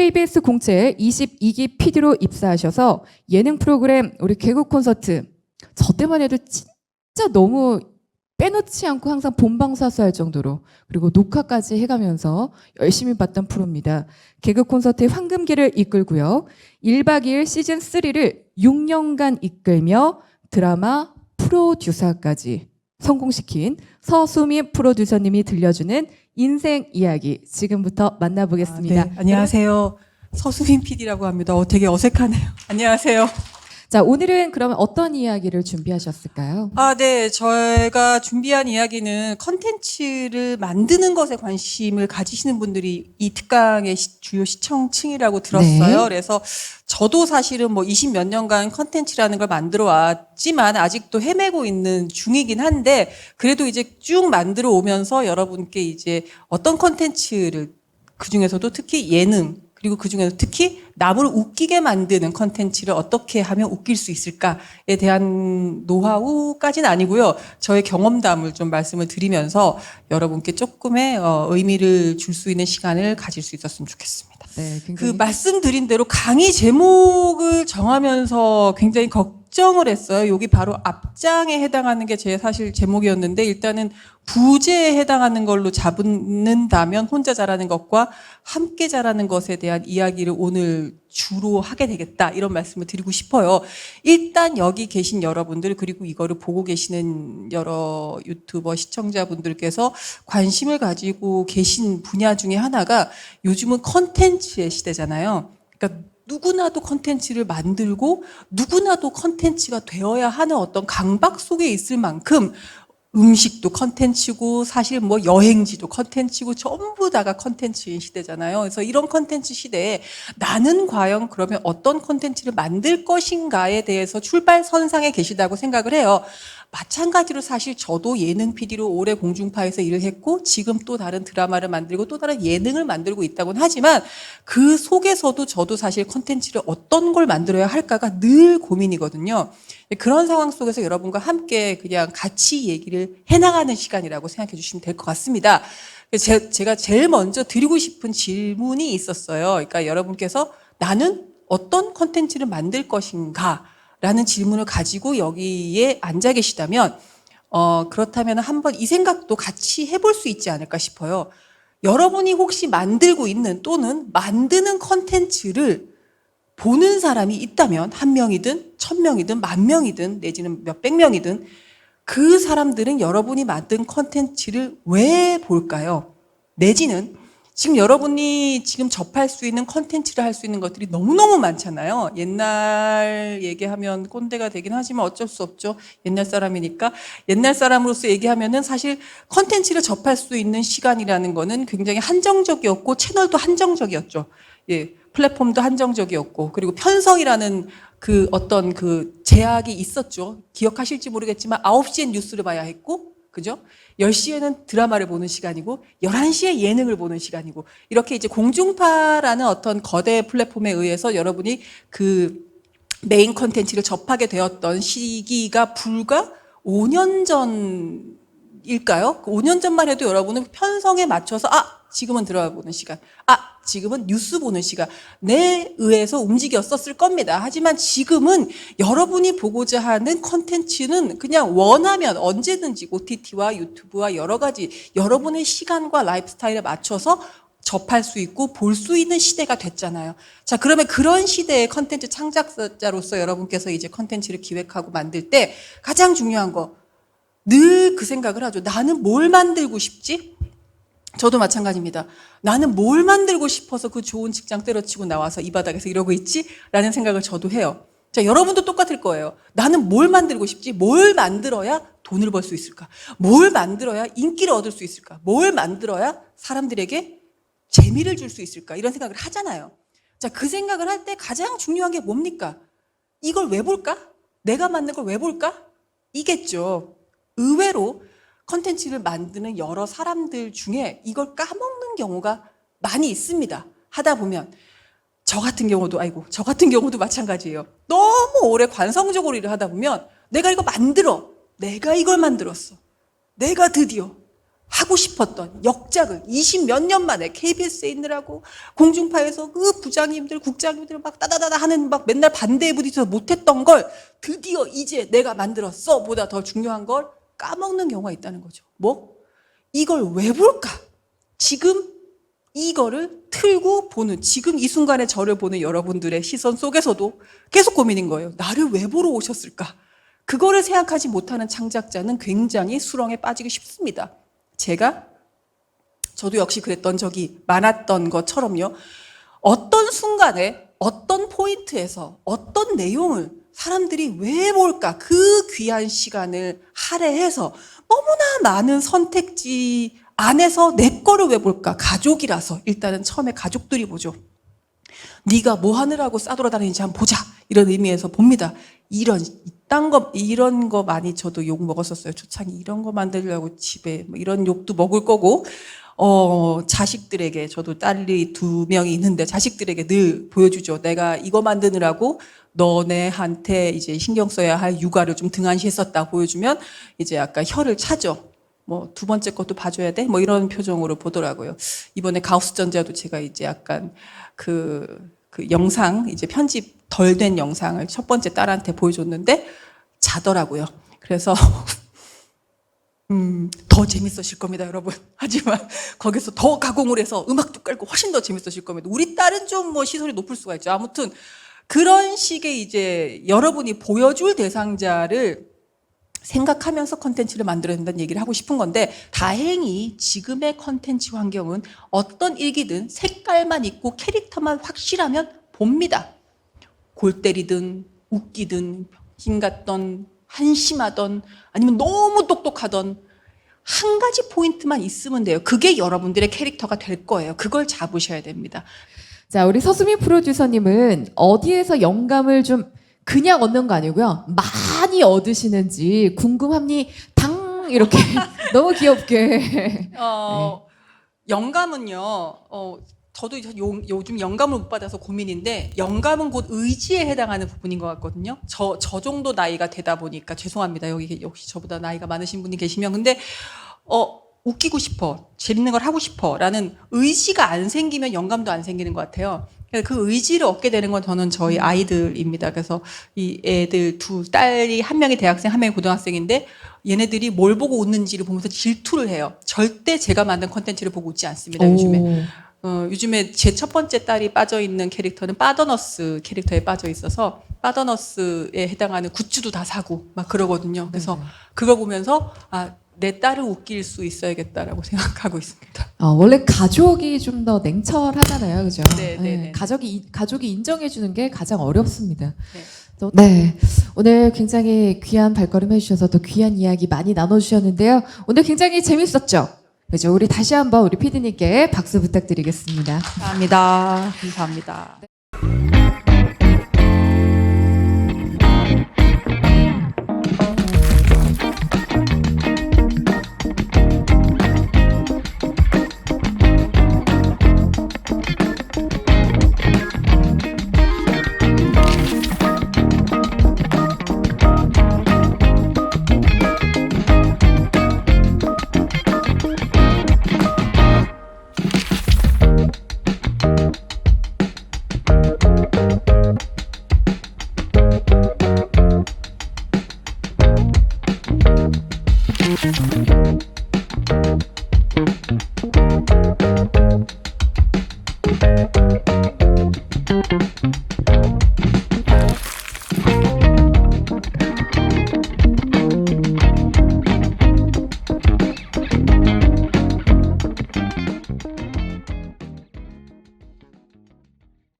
KBS 공채 22기 PD로 입사하셔서 예능 프로그램 우리 개그 콘서트 저 때만 해도 진짜 너무 빼놓지 않고 항상 본방사수할 정도로 그리고 녹화까지 해가면서 열심히 봤던 프로입니다. 개그 콘서트의 황금기를 이끌고요. 1박 2일 시즌 3를 6년간 이끌며 드라마 프로듀서까지 성공시킨 서수미 프로듀서님이 들려주는 인생 이야기 지금부터 만나보겠습니다. 아, 네. 안녕하세요. 서수민 PD라고 합니다. 어, 되게 어색하네요. 안녕하세요. 자, 오늘은 그러면 어떤 이야기를 준비하셨을까요? 아, 네. 저희가 준비한 이야기는 컨텐츠를 만드는 것에 관심을 가지시는 분들이 이 특강의 시- 주요 시청층이라고 들었어요. 네. 그래서 저도 사실은 뭐 20 몇 년간 컨텐츠라는 걸 만들어 왔지만 아직도 헤매고 있는 중이긴 한데 그래도 이제 쭉 만들어 오면서 여러분께 이제 어떤 컨텐츠를 그 중에서도 특히 예능 그리고 그 중에서 특히 남을 웃기게 만드는 컨텐츠를 어떻게 하면 웃길 수 있을까에 대한 노하우까지는 아니고요. 저의 경험담을 좀 말씀을 드리면서 여러분께 조금의 어, 의미를 줄 수 있는 시간을 가질 수 있었으면 좋겠습니다. 네, 그 굉장히 말씀드린 대로 강의 제목을 정하면서 굉장히 걱 정을 했어요. 여기 바로 앞장에 해당하는 게 제 사실 제목이었는데 일단은 부제에 해당하는 걸로 잡는다면 혼자 잘하는 것과 함께 잘하는 것에 대한 이야기를 오늘 주로 하게 되겠다 이런 말씀을 드리고 싶어요. 일단 여기 계신 여러분들 그리고 이거를 보고 계시는 여러 유튜버 시청자분들께서 관심을 가지고 계신 분야 중에 하나가 요즘은 컨텐츠의 시대잖아요. 그러니까 누구나도 컨텐츠를 만들고 누구나도 컨텐츠가 되어야 하는 어떤 강박 속에 있을 만큼 음식도 컨텐츠고 사실 뭐 여행지도 컨텐츠고 전부 다가 컨텐츠인 시대잖아요. 그래서 이런 컨텐츠 시대에 나는 과연 그러면 어떤 컨텐츠를 만들 것인가에 대해서 출발선상에 계시다고 생각을 해요. 마찬가지로 사실 저도 예능 PD로 오래 공중파에서 일을 했고 지금 또 다른 드라마를 만들고 또 다른 예능을 만들고 있다고는 하지만 그 속에서도 저도 사실 컨텐츠를 어떤 걸 만들어야 할까가 늘 고민이거든요. 그런 상황 속에서 여러분과 함께 그냥 같이 얘기를 해나가는 시간이라고 생각해 주시면 될 것 같습니다. 제, 제가 제일 먼저 드리고 싶은 질문이 있었어요. 그러니까 여러분께서 나는 어떤 컨텐츠를 만들 것인가? 라는 질문을 가지고 여기에 앉아 계시다면, 어, 그렇다면 한번 이 생각도 같이 해볼 수 있지 않을까 싶어요. 여러분이 혹시 만들고 있는 또는 만드는 컨텐츠를 보는 사람이 있다면 한 명이든 천 명이든 만 명이든 내지는 몇백 명이든 그 사람들은 여러분이 만든 컨텐츠를 왜 볼까요? 내지는 지금 여러분이 지금 접할 수 있는 컨텐츠를 할 수 있는 것들이 너무너무 많잖아요. 옛날 얘기하면 꼰대가 되긴 하지만 어쩔 수 없죠. 옛날 사람이니까. 옛날 사람으로서 얘기하면은 사실 컨텐츠를 접할 수 있는 시간이라는 거는 굉장히 한정적이었고 채널도 한정적이었죠. 예. 플랫폼도 한정적이었고 그리고 편성이라는 그 어떤 그 제약이 있었죠. 기억하실지 모르겠지만 9시엔 뉴스를 봐야 했고 그죠? 10시에는 드라마를 보는 시간이고 11시에 예능을 보는 시간이고 이렇게 이제 공중파라는 어떤 거대 플랫폼에 의해서 여러분이 그 메인 컨텐츠를 접하게 되었던 시기가 불과 5년 전일까요? 그 5년 전만 해도 여러분은 편성에 맞춰서 아 지금은 드라마 보는 시간, 아 지금은 뉴스 보는 시간에 의해서 움직였었을 겁니다. 하지만 지금은 여러분이 보고자 하는 컨텐츠는 그냥 원하면 언제든지 OTT와 유튜브와 여러 가지 여러분의 시간과 라이프 스타일에 맞춰서 접할 수 있고 볼 수 있는 시대가 됐잖아요. 자, 그러면 그런 시대의 컨텐츠 창작자로서 여러분께서 이제 컨텐츠를 기획하고 만들 때 가장 중요한 거 늘 그 생각을 하죠. 나는 뭘 만들고 싶지? 저도 마찬가지입니다. 나는 뭘 만들고 싶어서 그 좋은 직장 때려치고 나와서 이 바닥에서 이러고 있지? 라는 생각을 저도 해요. 자, 여러분도 똑같을 거예요. 나는 뭘 만들고 싶지? 뭘 만들어야 돈을 벌 수 있을까? 뭘 만들어야 인기를 얻을 수 있을까? 뭘 만들어야 사람들에게 재미를 줄 수 있을까? 이런 생각을 하잖아요. 자, 그 생각을 할 때 가장 중요한 게 뭡니까? 이걸 왜 볼까? 내가 만든 걸 왜 볼까? 이겠죠. 의외로 컨텐츠를 만드는 여러 사람들 중에 이걸 까먹는 경우가 많이 있습니다. 하다 보면 저 같은 경우도 아이고 저 같은 경우도 마찬가지예요. 너무 오래 관성적으로 일을 하다 보면 내가 이거 만들어. 내가 이걸 만들었어. 내가 드디어 하고 싶었던 역작을 20 몇 년 만에 KBS에 있느라고 공중파에서 그 부장님들, 국장님들 막 따다다다 하는 막 맨날 반대에 부딪혀서 못했던 걸 드디어 이제 내가 만들었어 보다 더 중요한 걸 까먹는 경우가 있다는 거죠. 뭐? 이걸 왜 볼까? 지금 이거를 틀고 보는 지금 이 순간에 저를 보는 여러분들의 시선 속에서도 계속 고민인 거예요. 나를 왜 보러 오셨을까? 그거를 생각하지 못하는 창작자는 굉장히 수렁에 빠지기 쉽습니다. 제가 저도 역시 그랬던 적이 많았던 것처럼요. 어떤 순간에 어떤 포인트에서 어떤 내용을 사람들이 왜 볼까? 그 귀한 시간을 할애해서 너무나 많은 선택지 안에서 내 거를 왜 볼까? 가족이라서 일단은 처음에 가족들이 보죠. 네가 뭐 하느라고 싸돌아다니는지 한번 보자. 이런 의미에서 봅니다. 이런 이딴 거 이런 거 많이 저도 욕 먹었었어요. 초창이 이런 거 만들려고 집에 뭐 이런 욕도 먹을 거고 어 자식들에게 저도 딸이 두 명이 있는데 자식들에게 늘 보여주죠. 내가 이거 만드느라고 너네한테 이제 신경 써야 할 육아를 좀 등한시했었다 보여주면 이제 약간 혀를 차죠. 뭐 두 번째 것도 봐줘야 돼? 뭐 이런 표정으로 보더라고요. 이번에 가우스 전자도 제가 이제 약간 그, 그 영상, 이제 편집 덜 된 영상을 첫 번째 딸한테 보여줬는데 자더라고요. 그래서 음, 더 재밌어질 겁니다, 여러분. 하지만 거기서 더 가공을 해서 음악도 깔고 훨씬 더 재밌어질 겁니다. 우리 딸은 좀 뭐 시선이 높을 수가 있죠. 아무튼 그런 식의 이제 여러분이 보여줄 대상자를 생각하면서 컨텐츠를 만들어야 된다는 얘기를 하고 싶은 건데 다행히 지금의 컨텐츠 환경은 어떤 일기든 색깔만 있고 캐릭터만 확실하면 봅니다. 골 때리든 웃기든 힘 같던 한심하던 아니면 너무 똑똑하던 한 가지 포인트만 있으면 돼요. 그게 여러분들의 캐릭터가 될 거예요. 그걸 잡으셔야 됩니다. 자, 우리 서수미 프로듀서님은 어디에서 영감을 좀 그냥 얻는 거 아니고요. 많이 얻으시는지 궁금합니? 당 이렇게 너무 귀엽게. 어, 영감은요, 어, 저도 요, 요즘 영감을 못 받아서 고민인데, 영감은 곧 의지에 해당하는 부분인 것 같거든요. 저, 저 정도 나이가 되다 보니까, 죄송합니다. 여기 역시 저보다 나이가 많으신 분이 계시면. 근데, 어, 웃기고 싶어. 재밌는 걸 하고 싶어. 라는 의지가 안 생기면 영감도 안 생기는 것 같아요. 그 의지를 얻게 되는 건 저는 저희 아이들입니다. 그래서 이 애들 두 딸이 한 명이 대학생, 한 명이 고등학생인데 얘네들이 뭘 보고 웃는지를 보면서 질투를 해요. 절대 제가 만든 컨텐츠를 보고 웃지 않습니다. 요즘에. 오. 어, 요즘에 제 첫 번째 딸이 빠져 있는 캐릭터는 빠더너스 캐릭터에 빠져 있어서 빠더너스에 해당하는 굿즈도 다 사고 막 그러거든요. 그래서 네네. 그걸 보면서 아, 내 딸을 웃길 수 있어야겠다라고 생각하고 있습니다. 어, 원래 가족이 좀 더 냉철하잖아요, 그죠? 네, 네, 네. 가족이 이- 가족이 인정해 주는 게 가장 어렵습니다. 네. 또- 네, 오늘 굉장히 귀한 발걸음 해주셔서 또 귀한 이야기 많이 나눠주셨는데요. 오늘 굉장히 재밌었죠. 그죠? 우리 다시 한번 우리 피디님께 박수 부탁드리겠습니다. 감사합니다. 감사합니다. Thank